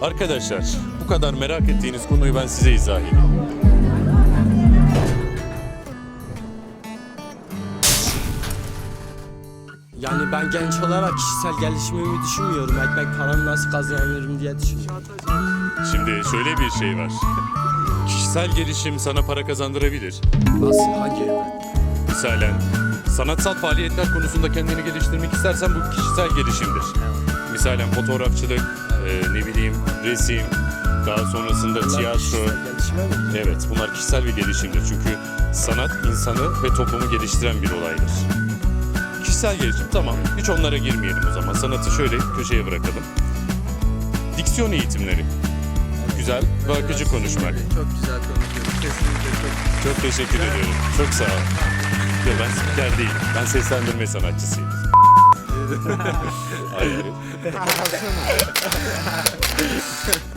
Arkadaşlar bu kadar merak ettiğiniz konuyu ben size izah edeyim. Yani ben genç olarak kişisel gelişimimi düşünmüyorum. Ekmek paramı nasıl kazanırım diye düşünüyorum. Şimdi şöyle bir şey var. Kişisel gelişim sana para kazandırabilir. Nasıl? Hangi yönden? Misalen sanatsal faaliyetler konusunda kendini geliştirmek istersen bu kişisel gelişimdir. Misalen fotoğrafçılık, e, ne bileyim resim, daha sonrasında tiyatro. Evet bunlar kişisel bir gelişimdir. Çünkü sanat insanı ve toplumu geliştiren bir olaydır. Kişisel gelişim tamam hiç onlara girmeyelim o zaman. Sanatı şöyle köşeye bırakalım. Diksiyon eğitimleri. Güzel ve akıcı konuşmak. Çok güzel konuşuyoruz. Kesinlikle çok Çok teşekkür ediyorum. Çok sağ ol. Yo, ben spiker değilim. Ben seslendirme sanatçısıyım. 예. 아, 예. 아니,